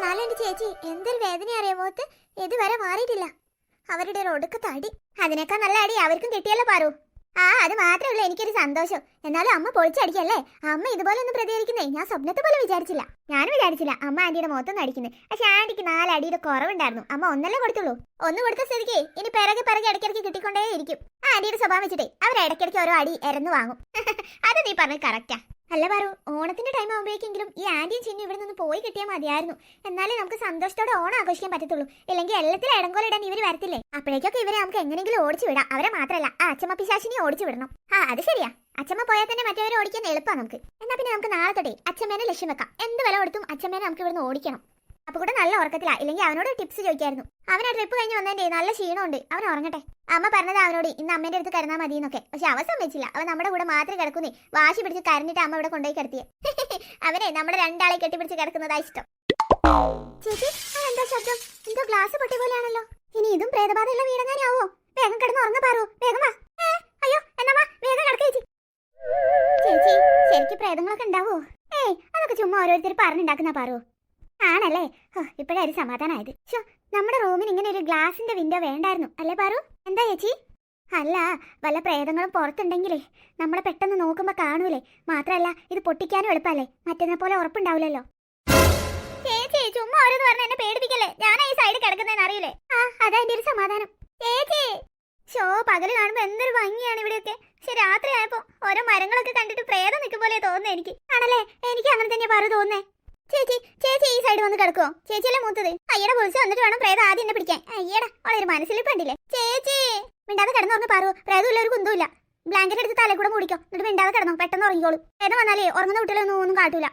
എന്നാലും എന്റെ ചേച്ചി എന്തൊരു വേദന അറിയാമോത്ത് ഇതുവരെ മാറിയിട്ടില്ല. അവരുടെ ഒരു ഒടുക്കത്തെ അടി. അതിനേക്കാൾ നല്ല അടി അവർക്കും കിട്ടിയല്ലോ പാറു. ആ അത് മാത്രമേ ഉള്ളൂ എനിക്കൊരു സന്തോഷം. എന്നാലും അമ്മ പൊളിച്ചടിക്കല്ലേ? അമ്മ ഇതുപോലെ ഒന്നും പ്രതികരിക്കുന്നേ ഞാൻ സ്വപ്നത്തെ പോലെ വിചാരിച്ചില്ല. ഞാൻ വിചാരിച്ചില്ല അമ്മ ആന്റിയുടെ മുഖത്തൊന്നും അടിക്കുന്നത് പക്ഷെ ആന്റിക്ക് നാല് അടിയുടെ കുറവുണ്ടായിരുന്നു. അമ്മ ഒന്നല്ലേ കൊടുത്തുള്ളൂ? ഒന്ന് കൊടുത്ത സ്ഥിതിക്ക് ഇനി പിറകെ പിറകെ ഇടയ്ക്കിടയ്ക്ക് കിട്ടിക്കൊണ്ടേ ഇരിക്കും ആ ആന്റിയുടെ സ്വഭാവം വെച്ചിട്ടേ അവർ ഇടയ്ക്കിടയ്ക്ക് ഓരോ അടി ഇറന്നു വാങ്ങും. അത് നീ പറഞ്ഞത് കറക്റ്റാ അല്ല പറു ഓണത്തിന്റെ ടൈം ആകുമ്പോഴേക്കെങ്കിലും ഈ ആന്റിയും ചിന്നും ഇവിടെ നിന്ന് പോയി കിട്ടിയാൽ മതിയായിരുന്നു. എന്നാലേ നമുക്ക് സന്തോഷത്തോടെ ഓണം ആഘോഷിക്കാൻ പറ്റത്തുള്ളൂ. ഇല്ലെങ്കിൽ എല്ലാത്തിലും ഇടങ്കോലിടാൻ ഇവർ വരത്തില്ലേ? അപ്പോഴേക്കൊക്കെ ഇവരെ നമുക്ക് എങ്ങനെങ്കിലും ഓടിച്ചു വിടാം. അവരെ മാത്രമല്ല ആ അച്ഛമ്മ പിശാശിനെ ഓടിച്ചു വിടണം. ആ അത് ശരിയാ. അച്ഛമ്മ പോയാൽ തന്നെ മറ്റവരെ ഓടിക്കാൻ എളുപ്പമാണ് നമുക്ക്. എന്നാ പിന്നെ നമുക്ക് നാളെ തൊട്ടേ അച്ഛമ്മേനെ ലക്ഷ്യം വെക്കാം. എന്ത് വില കൊടുത്തും അച്ഛമ്മേനെ നമുക്ക് ഇവിടുന്ന് ഓടിക്കണം. അപ്പൊ കൂടെ നല്ല ഉറക്കത്തിലാ. ഇല്ലെങ്കിൽ അവനോട് ടിപ്സ് ചോദിക്കായിരുന്നു. അവൻ ആ ട്രിപ്പ് കഴിഞ്ഞ് വന്നതിന്റെ നല്ല ക്ഷീണമുണ്ട്. അവൻ ഉറങ്ങട്ടെ. അമ്മ പറഞ്ഞത് അവനോട് ഇന്ന് അമ്മേന്റെ അടുത്ത് കരുന്നാ മതി എന്നൊക്കെ പക്ഷെ അവൻ സമ്മതിച്ചില്ല അവൻ നമ്മുടെ കൂടെ മാത്രം കിടക്കുന്നേ. വാശി പിടിച്ച് കരഞ്ഞിട്ട് അമ്മ ഇവിടെ കൊണ്ടുപോയി കിടത്തിയെ. അവനെ നമ്മുടെ രണ്ടാളെ കെട്ടിപ്പിടിച്ച് കിടക്കുന്നതാ ഇഷ്ടം. ചേച്ചി എന്താ ശബ്ദം? എന്തോ ഗ്ലാസ് പൊട്ടിയ പോലെയാണല്ലോ. ഇനി ഇതും പ്രേതബാധയുള്ള വീടങ്ങാനാവോ വേഗം കിടന്ന് ഉറങ്ങ വേഗം വാ. അയ്യോ അയ്യോ വാ. വേഗം കിടക്ക ചേച്ചി. ശരിക്കും പ്രേതങ്ങളൊക്കെ ഉണ്ടാവോ? ഏയ് അതൊക്കെ ചുമ്മാ ഓരോരുത്തർ പറഞ്ഞുണ്ടാക്കുന്ന പാറു. ആണല്ലേ? ഇപ്പോഴൊരു സമാധാനമായത് ഷോ നമ്മുടെ റൂമിന് ഇങ്ങനെ ഒരു ഗ്ലാസിന്റെ വിൻഡോ വേണ്ടായിരുന്നു. അല്ലേ പാറു? എന്താ ചേച്ചി? അല്ല വല്ല പ്രേതങ്ങളും പുറത്തുണ്ടെങ്കിലേ നമ്മളെ പെട്ടെന്ന് നോക്കുമ്പോ കാണൂലേ. മാത്രല്ല ഇത് പൊട്ടിക്കാനും എളുപ്പല്ലേ മറ്റേതിനെ പോലെ ഉറപ്പുണ്ടാവില്ലല്ലോ. ചേച്ചി ചുമ്മാ ഓരോന്ന് പറഞ്ഞ എന്നെ പേടിപ്പിക്കല്ലേ? ഞാനാ ഈ സൈഡിൽ കിടക്കുന്നതെന്ന് അറിയില്ലേ ആ അതാ എന്റെ ഒരു സമാധാനം. ചേച്ചി! ഷോ പകൽ കാണുമ്പോ എന്തൊരു ഭംഗിയാണ് ഇവിടെയൊക്കെ. പക്ഷെ രാത്രി ആയപ്പോ ഓരോ മരങ്ങളൊക്കെ കണ്ടിട്ട് പ്രേതം നിൽക്കും പോലെ തോന്നുന്നു എനിക്ക്. ആണല്ലേ? എനിക്ക് അങ്ങനെ തന്നെ പറ തോന്നേ ചേച്ചി ചേച്ചി ഈ സൈഡ് വന്ന് കിടക്കുവോ? ചേച്ചിയല്ലേ മൂത്തത്? അയ്യടെ പൊളിച്ച് വന്നിട്ട് വേണം പ്രേത ആദ്യം എന്നെ പിടിക്കാൻ. അയ്യട അവളൊരു മനസ്സിൽ പണ്ടില്ലേ? ചേച്ചി! മിണ്ടാതെ കിടന്നുറങ്ങി പാറു പ്രേതമില്ല ഒരു കുന്തമില്ല ബ്ലാങ്കറ്റ് എടുത്ത് തലേ കൂടെ മൂടിക്കോ. എന്നിട്ട് മിണ്ടാതെ കിടന്നോ. പെട്ടെന്ന് ഉറങ്ങിക്കോളൂ. പ്രേതം വന്നാലേ ഉറങ്ങുന്ന കുട്ടികളൊന്നും ഒന്നും കാട്ടൂല.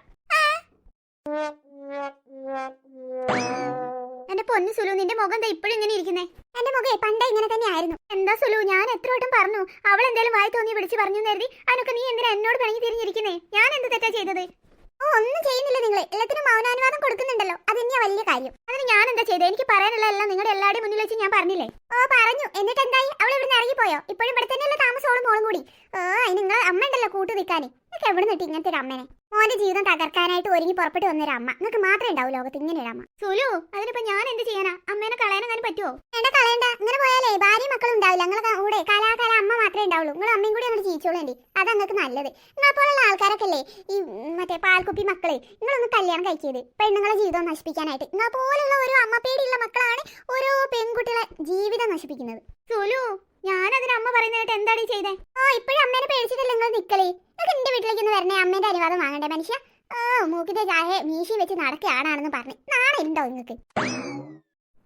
എന്റെ പൊന്നു സുലു നിന്റെ മുഖം എന്താ ഇപ്പോഴും ഇങ്ങനെ ഇരിക്കുന്നേ. എന്റെ മുഖേ പണ്ടേ ഇങ്ങനെ തന്നെ ആയിരുന്നു. എന്താ സുലു ഞാൻ എത്ര വട്ടം പറഞ്ഞു അവൾ എന്തേലും വായി തോന്നി വിളിച്ച് പറഞ്ഞു കരുതി അതിനൊക്കെ നീ എന്തിനാ എന്നോട് പണങ്ങി തിരിഞ്ഞിരിക്കുന്നേ? ഞാൻ എന്ത് തെറ്റാ ചെയ്തത്? ഒന്നും ചെയ്യുന്നില്ല നിങ്ങൾ എല്ലാത്തിനും മൗനാനുവാദം കൊടുക്കുന്നുണ്ടല്ലോ. അത് തന്നെയാ വലിയ കാര്യം. അതിന് ഞാൻ എന്താ ചെയ്തത് എനിക്ക് പറയാനുള്ള എല്ലാം നിങ്ങളുടെ എല്ലാവരുടെയും മുന്നിൽ വെച്ച് ഞാൻ പറഞ്ഞില്ലേ? ഓ പറഞ്ഞു. എന്നിട്ട് എന്തായി അവൾ ഇവിടുന്ന് ഇറങ്ങിപ്പോയോ? ഇപ്പോഴും ഇവിടെ തന്നെയല്ലേ താമസോളും മോളും കൂടി. ഓ അതിന് നിങ്ങൾ അമ്മ ഉണ്ടല്ലോ കൂട്ടു നിൽക്കാനേ നിങ്ങൾക്ക് എവിടെ നിന്നിട്ട് ഇങ്ങനത്തെ ഒരു അമ്മനെ? മോന്റെ ജീവിതം തകർക്കാനായിട്ട് ഒരുങ്ങി പുറപ്പെട്ട് വന്നൊരു അമ്മ. നിങ്ങൾക്ക് മാത്രമേ ഉണ്ടാവൂ ലോകത്ത് ഇങ്ങനെ ഒരു അമ്മ. സുലു അതിനിപ്പോ ഞാൻ എന്ത് ചെയ്യാനാ? അമ്മേനെ കളയാനെങ്ങാനും പറ്റുമോ വേണ്ട കളയണ്ട. ഇങ്ങനെ പോയാലേ ഭാര്യയും മക്കളും ഉണ്ടാവില്ല. നിങ്ങളെ കൂടെ കലാകാല അമ്മ മാത്രമേ ഉണ്ടാവുള്ളൂ. നിങ്ങൾ അമ്മയും കൂടി അങ്ങോട്ട് ജീവിച്ചോളേണ്ടി അത് നിങ്ങൾക്ക് നല്ലത്. നിങ്ങളെ പോലുള്ള ആൾക്കാരൊക്കെ അല്ലേ? ഈ മറ്റേ പാൽക്കുപ്പി മക്കളെ. നിങ്ങളൊന്ന് കല്യാണം കഴിക്കരുത് പെണ്ണുങ്ങളെ ജീവിതം നശിപ്പിക്കാനായിട്ട്. നിങ്ങളെ പോലുള്ള ഓരോ അമ്മ പേടിയുള്ള മക്കളാണ് ഓരോ പെൺകുട്ടികളെ ജീവിതം നശിപ്പിക്കുന്നത്. സുലു ഞാനതിന് അമ്മ പറയുന്നതായിട്ട് എന്താണ് ഈ ചെയ്തേ? ആ ഇപ്പോഴും അമ്മേനെ പേടിച്ചിട്ടല്ലേ നിങ്ങൾ നിക്കളേ നിങ്ങൾക്ക് എന്റെ വീട്ടിലേക്ക് ഒന്ന് വരണേ അമ്മേന്റെ അനുവാദം വാങ്ങണ്ടേ മനുഷ്യ? ഓ മൂക്കിന്റെ ചായ മീശി വെച്ച് നടക്കുകയാണെന്ന് പറഞ്ഞു. നാളെ ഉണ്ടോ നിങ്ങൾക്ക്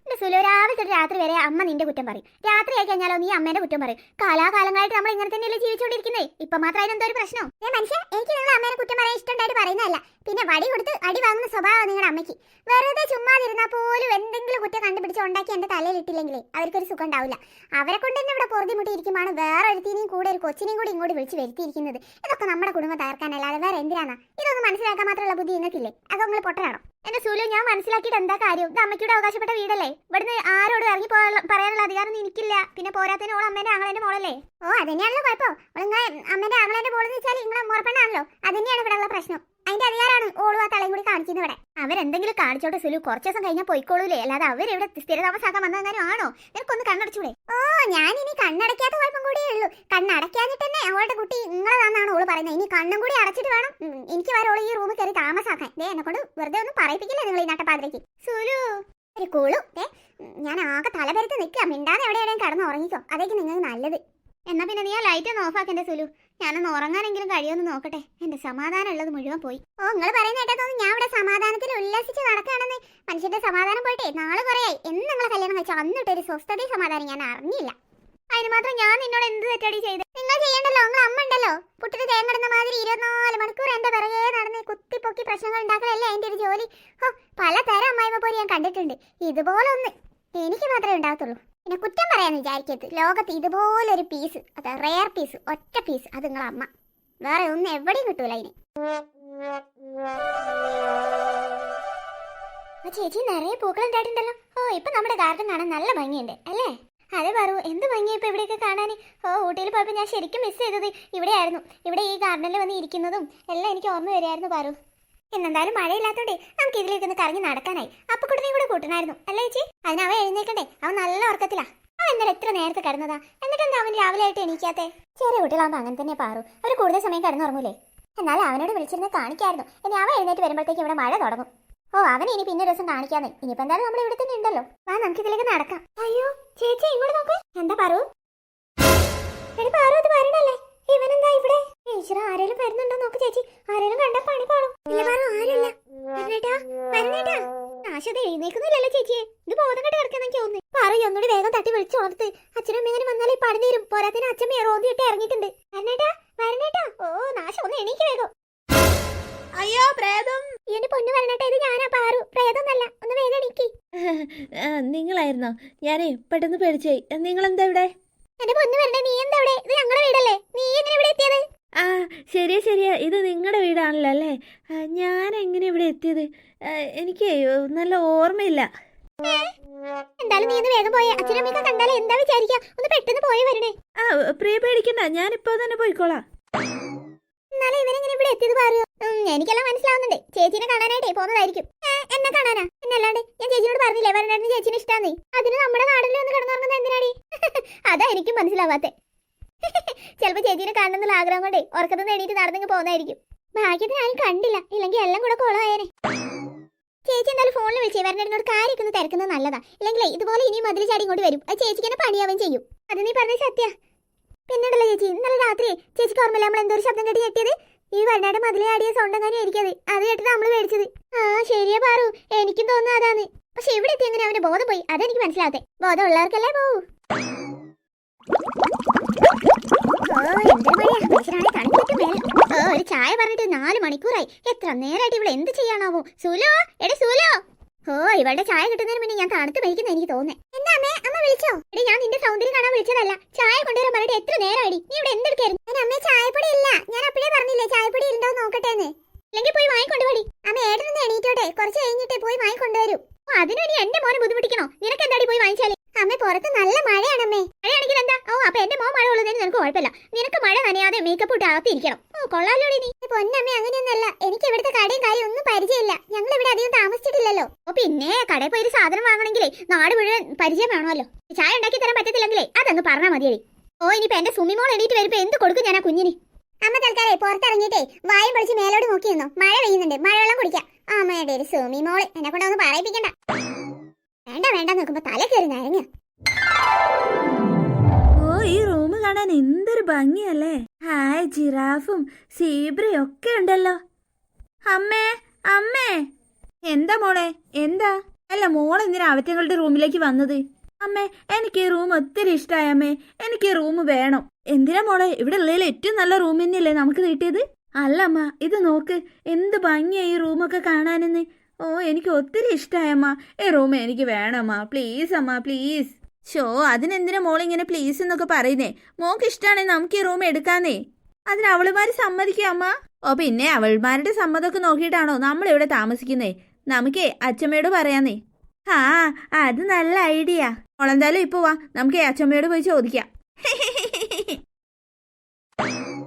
സുലു രാവിലെ രാത്രി വരെ അമ്മ നിന്റെ കുറ്റം പറയും. രാത്രി ആയി കഴിഞ്ഞാലോ നീ അമ്മേന്റെ കുറ്റം പറയും. കാലാകാലങ്ങളായിട്ട് നമ്മൾ ഇങ്ങനെ തന്നെയല്ലേ ജീവിച്ചുകൊണ്ടിരിക്കുന്നേ? ഇപ്പൊ മാത്രം അതിനെന്തോ ഒരു പ്രശ്നം? ഏ മനുഷ്യ എനിക്ക് നിങ്ങൾ അമ്മേനെ കുറ്റം പറയാൻ ഇഷ്ടമുണ്ടായിട്ട് പറയുന്നതല്ല. പിന്നെ വടി കൊടുത്ത് അടി വാങ്ങുന്ന സ്വഭാവം നിങ്ങളുടെ അമ്മയ്ക്ക്. വെറുതെ ചുമ്മാതിരുന്നാൽ പോലും എന്തെങ്കിലും കുറ്റം കണ്ടുപിടിച്ച് ഉണ്ടാക്കി എന്റെ തലയിൽ ഇട്ടില്ലെങ്കിലേ അവർക്കൊരു സുഖം ഉണ്ടാവില്ല. അവരെ കൊണ്ട് തന്നെ ഇവിടെ പൊറുതിമുട്ടിയിരിക്കുമാണ് വേറെ ഒരുത്തിനെയും കൂടെ ഒരു കൊച്ചിനെയും കൂടി ഇങ്ങോട്ട് വിളിച്ച് വരുത്തിയിരിക്കുന്നത്. ഇതൊക്കെ നമ്മുടെ കുടുംബം തകർക്കാനല്ലാതെ വേറെ എന്തിനാണ്? ഇതൊന്നും മനസ്സിലാക്കാൻ മാത്രമുള്ള ബുദ്ധി നിങ്ങൾക്കില്ലേ? അതോ നിങ്ങൾ പൊട്ടനാണോ? എന്റെ സൂലു ഞാൻ മനസ്സിലാക്കിയിട്ട് എന്താ കാര്യം? ഇത് അമ്മയ്ക്കൂടെ അവകാശപ്പെട്ട വീടല്ലേ? ഇവിടുന്ന് ആരോട് ഇറങ്ങി പറയാനുള്ള അധികാരം എനിക്കില്ല. പിന്നെ പോരാത്തതിന് ഓൾ അമ്മേന്റെ ആങ്ങളേന്റെ മോളല്ലേ? ഓ അതന്നെയാണല്ലോ കുഴപ്പം. അമ്മേന്റെ ആങ്ങളേന്റെ മോളെന്ന് വെച്ചാൽ നിങ്ങളെ മുറപ്പെണ്ണാണല്ലോ അതന്നെയാണ് ഇവിടെ ഉള്ള പ്രശ്നം. അതിന്റെ അധികാരമാണ് ഓളും ആ തലയും കൂടി കാണിക്കുന്നത് ഇവിടെ. അവരെന്തെങ്കിലും കാണിച്ചോട്ടെ സുലു. കുറച്ച് ദിവസം കഴിഞ്ഞാൽ പോയിക്കോളൂലേ. അല്ലാതെ അവരിവിടെ സ്ഥിരതാമസാക്കാൻ വന്നതെങ്ങാനും ആണോ? നിനക്കൊന്ന് കണ്ണടച്ചൂടെ? ഓ ഞാൻ ഇനി കണ്ണടയ്ക്കാത്ത കുഴപ്പം കൂടിയേ ഉള്ളൂ. കണ്ണടയ്ക്കാഞ്ഞിട്ട് തന്നെ അവളുടെ കുട്ടി നിങ്ങളതാണെന്നാണ് ഓൾ പറയുന്നത്. ഇനി കണ്ണും കൂടി അടച്ചിട്ട് വേണം. എനിക്ക് വരെ ഓൾ ഈ റൂമിൽ കയറി താമസാക്കാൻ. ദേ എന്നെ കൊണ്ട് വെറുതെ ഒന്നും പറയിപ്പിക്കില്ല നിങ്ങൾ ഈ നട്ടപ്പാതിരയ്ക്ക്? സുലു. ഒരു കുളു. ദേ ഞാൻ ആകെ തലപരത്ത് നിൽക്കുക മിണ്ടാതെ എവിടെയാണെങ്കിലും കിടന്ന് ഉറങ്ങിക്കോ. അതൊക്കെ നിങ്ങൾക്ക് നല്ലത്. എന്നാ പിന്നെ നീ ആ ലൈറ്റ് ഒന്ന് ഓഫാക്കെന്റെ സുലു? ഞാനൊന്ന് ഉറങ്ങാനെങ്കിലും കഴിയുമെന്ന് നോക്കട്ടെ. എന്റെ സമാധാനം ഉള്ളത് മുഴുവൻ പോയി. ഓ നിങ്ങൾ പറയുന്ന കേട്ടതൊന്നും ഞാൻ ഇവിടെ സമാധാനത്തിൽ ഉല്ലസിച്ച് നടക്കുകയാണെന്ന്. മനുഷ്യന്റെ സമാധാനം പോയിട്ടേ നാളെ കുറയായി. എന്ന് നിങ്ങളെ കല്യാണം കഴിച്ചു? അന്നിട്ട് ഒരു സ്വസ്ഥതയും സമാധാനം ഞാൻ അറിഞ്ഞില്ല. അതിന് മാത്രം ഞാൻ നിന്നോട് എന്ത് തെറ്റടി ചെയ്ത്? നിങ്ങൾ ചെയ്യണ്ടല്ലോ? നിങ്ങൾ അമ്മ ഉണ്ടല്ലോ? പുട്ടിന് തേങ്ങടുന്ന മാതിരി ഇരുപത്തിനാല് മണിക്കൂർ എന്റെ പിറകെ നടന്ന് കുത്തിപ്പൊക്കി പ്രശ്നങ്ങൾ ഉണ്ടാക്കലല്ലേ എന്റെ ഒരു ജോലി? ഓ പലതരം അമ്മായിമ്മ പോലെ ഞാൻ കണ്ടിട്ടുണ്ട്. ഇതുപോലൊന്ന് എനിക്ക് മാത്രമേ ഉണ്ടാകത്തുള്ളൂ. പിന്നെ കുറ്റം പറയാൻ വിചാരിക്കരുത്. ലോകത്ത് ഇതുപോലൊരു പീസ് അത് റെയർ പീസ് ഒറ്റ പീസ് അത് നിങ്ങളെ അമ്മ. വേറെ ഒന്നും എവിടെയും കിട്ടൂല അതിന് ചേച്ചി നിറയെ പൂക്കൾ ഉണ്ടായിട്ടുണ്ടല്ലോ. ഓ ഇപ്പൊ നമ്മുടെ ഗാർഡൻ കാണാൻ നല്ല ഭംഗിയുണ്ട് അല്ലേ? അതെ പറു എന്ത് ഭംഗിയാ ഇപ്പൊ ഇവിടെയൊക്കെ കാണാൻ ഓ ഊട്ടിയിൽ പോയപ്പോൾ ഞാൻ ശരിക്കും മിസ് ചെയ്തത് ഇവിടെയായിരുന്നു. ഇവിടെ ഈ ഗാർഡനിൽ വന്ന് ഇരിക്കുന്നതും എല്ലാം എനിക്ക് ഓർമ്മ വരികയായിരുന്നു പറു. എന്നെന്തായാലും മഴയില്ലാത്തോണ്ടേ നമുക്ക് ഇതിലേക്ക് ഒന്ന് കറങ്ങി നടക്കാനായി. അപ്പക്കുട്ടനെയും കൂടെ കൂട്ടണായിരുന്നു അല്ലേ ചേച്ചി? അതിന് അവൻ എഴുന്നേക്കണ്ടേ അവൻ നല്ല ഉറക്കത്തിലാ. അവൻ ഇന്നലെ എത്ര നേരത്തെ കിടന്നതാ? എന്നിട്ടെന്താ അവൻ രാവിലെ ആയിട്ട് എണീക്കാത്തെ? ചെറിയ കുട്ടികളാകുമ്പോൾ അങ്ങനെ തന്നെ പാറു. അവർ കൂടുതൽ സമയം കിടന്നുറങ്ങൂലേ? എന്നാലും അവനോട് വിളിച്ചിരുന്ന് കാണിക്കായിരുന്നു. ഇനി അവൻ എഴുന്നേറ്റ് വരുമ്പോഴത്തേക്ക് ഇവിടെ മഴ തുടങ്ങും. ഓ അവൻ ഇനി പിന്നെ ദിവസം കാണിക്കാന്ന്. ഇനിയിപ്പോ എന്തായാലും നമ്മൾ ഇവിടെ തന്നെ ഉണ്ടല്ലോ. വാ നമുക്ക് ഇതിലേക്ക് നടക്കാം. അയ്യോ ചേച്ചി ഇങ്ങോട്ട് നോക്ക്. എന്താ പറു? എടി പാറു അത് വരണല്ലേ ഇവനെന്താ ഇവിടെ? ഈശ്വര ആരേലും വരുന്നുണ്ടോ? നോക്ക് ചേച്ചി. നാശം ഒന്ന് എണീക്ക് വേഗം അയ്യോ പ്രേതം. എന്റെ പൊന്നു വരണേട്ടാ ഇത് ഞാനാ പാറു. പ്രേതൊന്നല്ല ഒന്ന് വേഗം എണീക്കി. നിങ്ങളായിരുന്നോ? ഞാനേ പെട്ടെന്ന് പേടിച്ചായി. നിങ്ങൾ എന്താ ഇവിടെ? എന്റെ പൊന്നു വരണേ നീ എന്താ ഇവിടെ? ഇത് ഞങ്ങളുടെ വീടല്ലേ? നീ എങ്ങനെ ഇവിടെ എത്തിയത്? ആ ശരിയാ ശരിയാ. ഇത് നിങ്ങളുടെ വീടാണല്ലോ അല്ലേ? ഞാൻ എങ്ങനെ ഇവിടെ എത്തിയത്? എനിക്ക് നല്ല ഓർമ്മയില്ല. എന്തായാലും നീ ഒന്ന് വേഗം പോയേ. അച്ഛനും അമ്മയൊക്കെ കണ്ടാലേ എന്താ വിചാരിക്കുക ഒന്ന് പെട്ടെന്ന് പോയി വരണേ. ആ പ്രിയ പേടിക്കണ്ട. ഞാനിപ്പോ തന്നെ പോയിക്കോളാം. എന്നാലും ഇവനെങ്ങനെ ഇവിടെ എത്തിയത് പറയോ. എനിക്കെല്ലാം മനസ്സിലാവുന്നുണ്ട്. ചേച്ചിനെ കാണാനായിട്ടേ പോകുന്നതായിരിക്കും. എന്നെ കാണാനാ? എന്നല്ലാണ്ട് ഞാൻ ചേച്ചിയോട് പറഞ്ഞില്ലേ വരണേട്ടന് ചേച്ചിനെ ഇഷ്ടാന്നേ? അതിന് നമ്മുടെ നാട്ടിൽ ഒന്ന് കിടന്നുറങ്ങുന്നത് എന്തിനാടി? അതാ എനിക്കും മനസ്സിലാവാത്തെ. ചിലപ്പോ ചേച്ചിനെ കാണണമെന്നുള്ള ആഗ്രഹം കൊണ്ടേ ഉറക്കത്തുനിന്ന് എണീറ്റ് നടന്നെങ്കിൽ പോകുന്നതായിരിക്കും. ഭാഗ്യത്തിന് ആരും കണ്ടില്ല. ഇല്ലെങ്കിൽ എല്ലാം കൂടെ കൊളമായേനെ ചേച്ചി എന്തായാലും ഫോണിൽ വിളിച്ചേ വരണേടിനോട് കാര്യമൊക്കെ ഒന്ന് തിരക്കുന്നത് നല്ലതാ. ഇല്ലെങ്കിൽ ഇതുപോലെ ഇനിയും മതിൽ ചാടി ഇങ്ങോട്ട് വരും. അത് ചേച്ചിക്ക് തന്നെ പണിയാവുകയും ചെയ്യും. അത് നീ പറഞ്ഞ സത്യ. പിന്നീടല്ലേ ചേച്ചി? ഇന്നലെ രാത്രി ചേച്ചിക്ക് ഓർമ്മയില്ല നമ്മൾ എന്തൊരു ശബ്ദം കേട്ടി ഞെട്ടിയത്. ഈ വയനാട് മതിലെ ആടിയ സൗണ്ട് എങ്ങനെ ആയിരിക്കത് അത് കേട്ടിട്ട് നമ്മൾ മേടിച്ചത് ആ ശരിയാ പാറു. എനിക്കും തോന്നുന്നു അതാണ്. പക്ഷെ ഇവിടെ എത്തി എങ്ങനെ അവന്റെ ബോധം പോയി? അതെനിക്ക് മനസ്സിലാവത്തെ. ബോധം ഉള്ളവർക്കല്ലേ പോവൂ ഒരു ചായ പറഞ്ഞിട്ട് നാല് മണിക്കൂറായി. എത്ര നേരമായിട്ട് ഇവിടെ എന്ത് ചെയ്യാനാവോ? സുലോ? എടേ സുലോ? ഓ ഇവളുടെ ചായ കിട്ടുന്നതിന് മുന്നേ ഞാൻ തണുത്ത് മരിക്കുന്ന എനിക്ക് എന്താ അമ്മേ അമ്മ വിളിച്ചോ? എടി ഞാൻ നിന്റെ സൗന്ദര്യം കാണാൻ വിളിച്ചതല്ല. ചായ കൊണ്ടുവരാൻ പറഞ്ഞിട്ട് എത്ര നേരമായി നീ ഇവിടെ എന്തെടുക്കായിരുന്നു? ഞാൻ അമ്മേ ചായപ്പൊടി ഇല്ല. ഞാൻ അപ്പഴേ പറഞ്ഞില്ലേ ചായപ്പൊടി ഉണ്ടോ നോക്കട്ടെ എന്ന് അല്ലെങ്കിൽ പോയി വാങ്ങിക്കൊണ്ടുപോടി അമ്മ ഏട്ടനൊന്ന് എണീറ്റോട്ടെ. കുറച്ച് കഴിഞ്ഞിട്ടേ പോയി വാങ്ങിക്കൊണ്ടുവരും ഓ അതിനു ഇനി എന്റെ മോനെ ബുദ്ധിമുട്ടിക്കണോ? നിനക്ക് എന്താടി പോയി വാങ്ങിച്ചാലേ? അമ്മ പുറത്ത് നല്ല മഴയാണ് അമ്മേ മഴയാണെങ്കിൽ എന്താ ഓ അപ്പൊ എന്റെ മോ മഴ ഉള്ളതിന് നിനക്ക് കുഴപ്പമില്ല. നിനക്ക് മഴ നനയാതെ മേക്കപ്പ് ഇട്ട് അകത്തിരിക്കണം ഓ കൊള്ളാലോടി നീ. പൊന്നമ്മേ അങ്ങനെയൊന്നല്ല എനിക്ക് ഇവിടുത്തെ കടയും കാര്യം ഒന്നും പരിചയമില്ല. ഞങ്ങൾ ഇവിടെ അധികം താമസിച്ചിട്ടില്ലല്ലോ. ഓ പിന്നെ കടയിൽ പോയി ഒരു സാധനം വാങ്ങണമെങ്കിലേ നാട് മുഴുവൻ പരിചയം വേണമല്ലോ. ചായ ഉണ്ടാക്കി തരാൻ പറ്റത്തില്ലെങ്കിലേ അതങ്ങ് പറഞ്ഞാൽ മതിയേ ഓ ഇനിയിപ്പോ എന്റെ സുമിമോൾ എണീറ്റ് വരുമ്പോ എന്ത് കൊടുക്കും ഞാൻ ആ കുഞ്ഞിന്? അമ്മ തൽക്കാലേ പുറത്തിറങ്ങിയിട്ടേ വായും പൊളിച്ച് മേലോട് നോക്കി നിന്നു. മഴ പെയ്യുന്നുണ്ട്. മഴവെള്ളം കുടിക്കാം. അമ്മയുടെ ഒരു സുമി മോൾ എന്നെ കൊണ്ടൊന്ന് പറയിപ്പിക്കണ്ട. വേണ്ട വേണ്ട നോക്കുമ്പോ തല കയറി കാണാൻ എന്തൊരു ഭംഗിയല്ലേ? ഹായ് ജിറാഫും സീബ്രയും ഒക്കെ ഉണ്ടല്ലോ. അമ്മേ അമ്മേ. എന്താ മോളെ? എന്താ? അല്ല മോൾ എന്തിനാ അവറ്റങ്ങളുടെ റൂമിലേക്ക് വന്നത്? അമ്മേ എനിക്ക് ഈ റൂം ഒത്തിരി ഇഷ്ടമായ അമ്മേ. എനിക്ക് ഈ റൂം വേണം. എന്തിനാ മോളെ? ഇവിടെ ഉള്ളതിൽ ഏറ്റവും നല്ല റൂം തന്നെയല്ലേ നമുക്ക് കിട്ടിയത്? അല്ല അമ്മ ഇത് നോക്ക്. എന്ത് ഭംഗിയാ ഈ റൂമൊക്കെ കാണാനെന്ന്. ഓ എനിക്ക് ഒത്തിരി ഇഷ്ടമായ അമ്മ. ഈ റൂം എനിക്ക് വേണമ്മ പ്ലീസ് അമ്മ പ്ലീസ്. ഷോ അതിനെന്തിനാ മോളിങ്ങനെ പ്ലീസ് എന്നൊക്കെ പറയുന്നേ? മോക്ക് ഇഷ്ടമാണെങ്കിൽ നമുക്ക് ഈ റൂം എടുക്കാന്നേ. അതിന് അവളുമാര് സമ്മതിക്കുക ഓ പിന്നെ അവൾമാരുടെ സമ്മതമൊക്കെ നോക്കിയിട്ടാണോ നമ്മൾ ഇവിടെ താമസിക്കുന്നേ? നമുക്കേ അച്ഛമ്മയോട് പറയാന്നേ. ആ അത് നല്ല ഐഡിയ മോളെന്തായാലും ഇപ്പൊ വാ. നമുക്ക് അച്ഛമ്മയോട് പോയി ചോദിക്കാം.